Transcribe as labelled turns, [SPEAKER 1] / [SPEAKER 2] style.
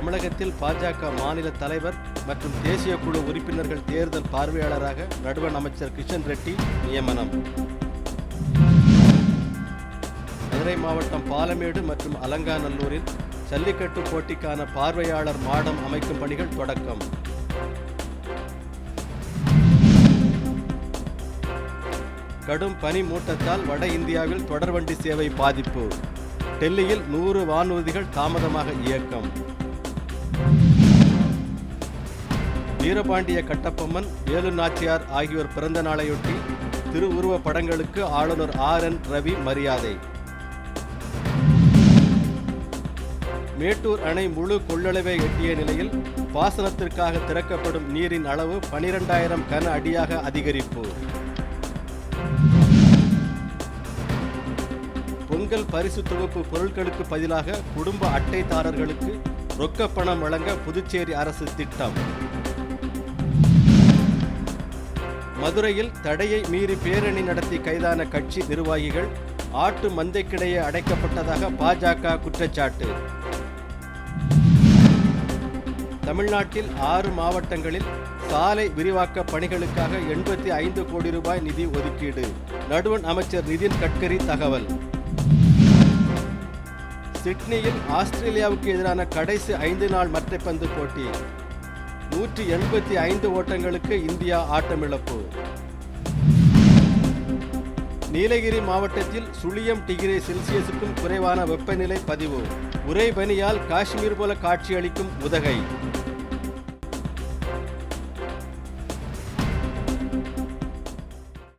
[SPEAKER 1] தமிழகத்தில் பாஜக மாநில தலைவர் மற்றும் தேசிய குழு உறுப்பினர்கள் தேர்தல் பார்வையாளராக நடுவண் அமைச்சர் கிஷன் ரெட்டி நியமனம். மதுரை மாவட்டம் பாலமேடு மற்றும் அலங்காநல்லூரில் ஜல்லிக்கட்டு போட்டிக்கான பார்வையாளர் மாடம் அமைக்கும் பணிகள் தொடக்கம். கடும் பனி மூட்டத்தால் வட இந்தியாவில் தொடர்வண்டி சேவை பாதிப்பு. டெல்லியில் நூறு வானூர்திகள் தாமதமாக இயக்கம். வீரபாண்டிய கட்டப்பம்மன் வேலு நாச்சியார் ஆகியோர் பிறந்த நாளையொட்டி திருவுருவ படங்களுக்கு ஆளுநர் ஆர். என். ரவி மரியாதை. மேட்டூர் அணை முழு கொள்ளளவை எட்டிய நிலையில் பாசனத்திற்காக திறக்கப்படும் நீரின் அளவு பனிரெண்டாயிரம் கன அடியாக அதிகரிப்பு. பொங்கல் பரிசு தொகுப்பு பொருட்களுக்கு பதிலாக குடும்ப அட்டைதாரர்களுக்கு ரொக்கப் பணம் வழங்க புதுச்சேரி அரசு திட்டம். மதுரையில் தடையை மீறி பேரணி நடத்தி கைதான கட்சி நிர்வாகிகள் ஆட்டு மந்தைக்கிடையே அடைக்கப்பட்டதாக பாஜக குற்றச்சாட்டு. தமிழ்நாட்டில் ஆறு மாவட்டங்களில் சாலை விரிவாக்க பணிகளுக்காக எண்பத்தி ஐந்து கோடி ரூபாய் நிதி ஒதுக்கீடு. நடுவண் அமைச்சர் நிதின் கட்கரி தகவல். சிட்னியில் ஆஸ்திரேலியாவுக்கு எதிரான கடைசி ஐந்து நாள் மட்டைப்பந்து போட்டி. நூற்றி எண்பத்தி ஐந்து ஓட்டங்களுக்கு இந்தியா ஆட்டமிழப்பு. நீலகிரி மாவட்டத்தில் சுழியம் டிகிரி செல்சியஸுக்கும் குறைவான வெப்பநிலை பதிவு. உறைபனியால் காஷ்மீர் போல காட்சியளிக்கும் உதகை.